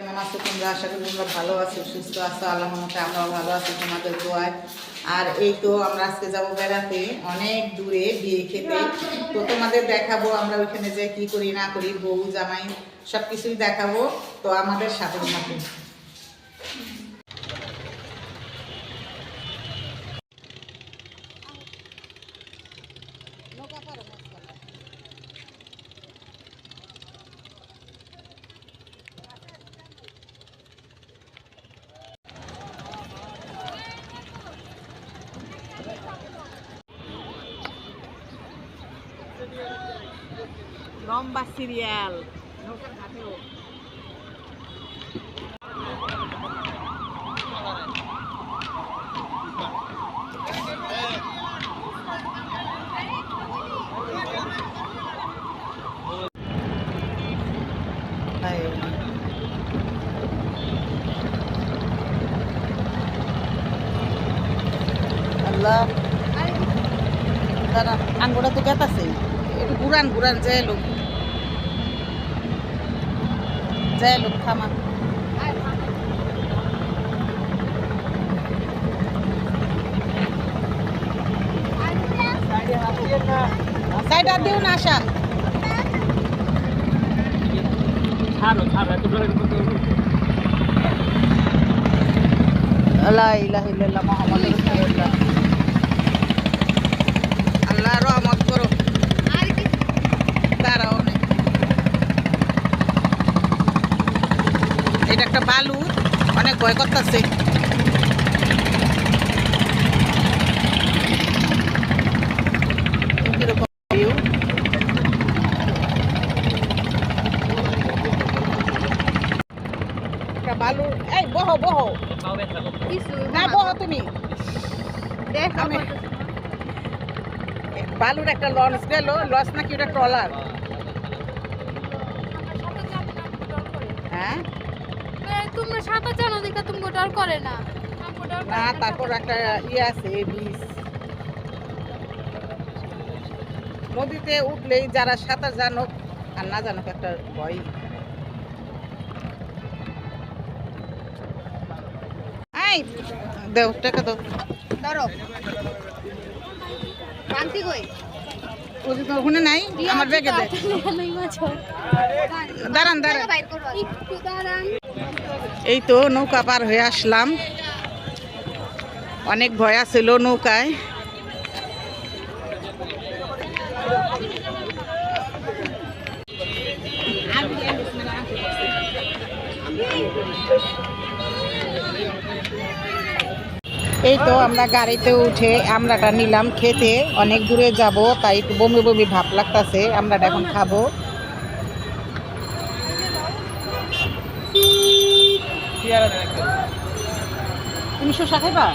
কেমন আছো তোমরা? আশা করি তোমরা ভালো আছো, সুস্থ আছো। আল্লাহ মতে আমরাও ভালো আছি তোমাদের দোয়ায়। আর এই তো আমরা আজকে যাব বেড়াতে। অনেক দূরে বিয়ে খেতে। তো তোমাদের দেখাবো আমরা ওইখানে যে কি করি, না করি, বউ, জামাই সব কিছুই দেখাবো। তো আমাদের সাথে সাথে থাকো লম্বা সিরিয়াল আল্লাহ দাঁড়া আঙ্গুরা তো গেতাছে একটু ঘুরান ঘুরান যায় লোক। যায় লোক থামা। সাইড আর দিও না আশা। ছাড়ো ছাড়ো ধরে লা ইলাহা ইল্লাল্লাহ মুহাম্মাদুর রাসূলুল্লাহ আল্লাহ রহমত করো দাঁড়াও অনেক এটা একটা বালু অনেক ভয় করতেছে। বালু এই বহ বহ। না বহ তুমি। দেখ আমি বালুর একটা লঞ্চ গেল লঞ্চ নাকি ওটা ট্রলার? হ্যাঁ? তোমরা সাঁতার জানো দেখে তুমি ডর করে না। তারপর একটা ইয়ে আছে নদীতে উঠলেই যারা সাঁতার জানুক আর না জানুক একটা ভয়। এই দেও টাকা দাও। ধরো। কান্তি কই? ওখানে নাই? আমার ব্যাগে দে। দাঁড়ান দাঁড়ান। দাঁড়ান। এই তো নৌকা পার হয়ে আসলাম। অনেক ভয় ছিল নৌকায়। এই তো আমরা গাড়িতে উঠে আমরাটা নিলাম, খেতে। অনেক দূরে যাব, তাই একটু বমি বমি ভাব লাগতাছে, আমরাটা এখন খাব। শসা খাইবা?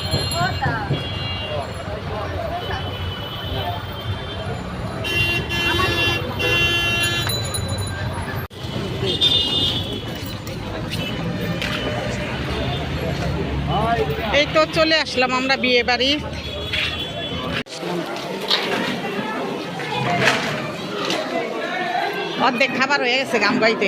এই তো চলে আসলাম আমরা বিয়ে বাড়ি। অর্ধেক খাবার হয়ে গেছে গাম গাইতে।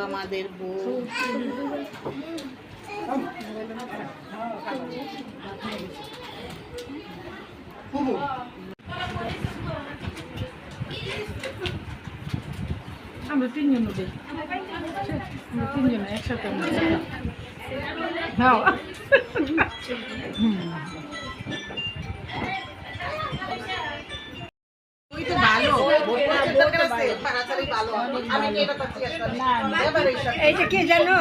আমাদের বউ। আমরা তিনজন উঠি তিনজন একসাথে হ্যাঁ। এইটা কে জানো?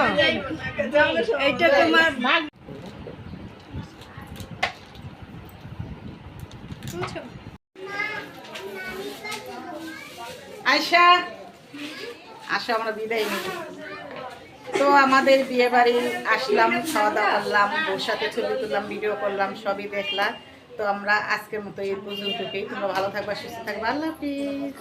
এইটা তোমার আয়শা। আসো আমরা বিদায় নিই তো আমাদের বিয়ে বাড়ি আসলাম খাওয়া দাওয়া করলাম বউর সাথে ছবি তুললাম ভিডিও করলাম সবই দেখলাম। তো আমরা আজকের মতো এই পর্যন্তই। তোমরা ভালো থাকবা সুস্থ থাকবা। আল্লাহ হাফিজ।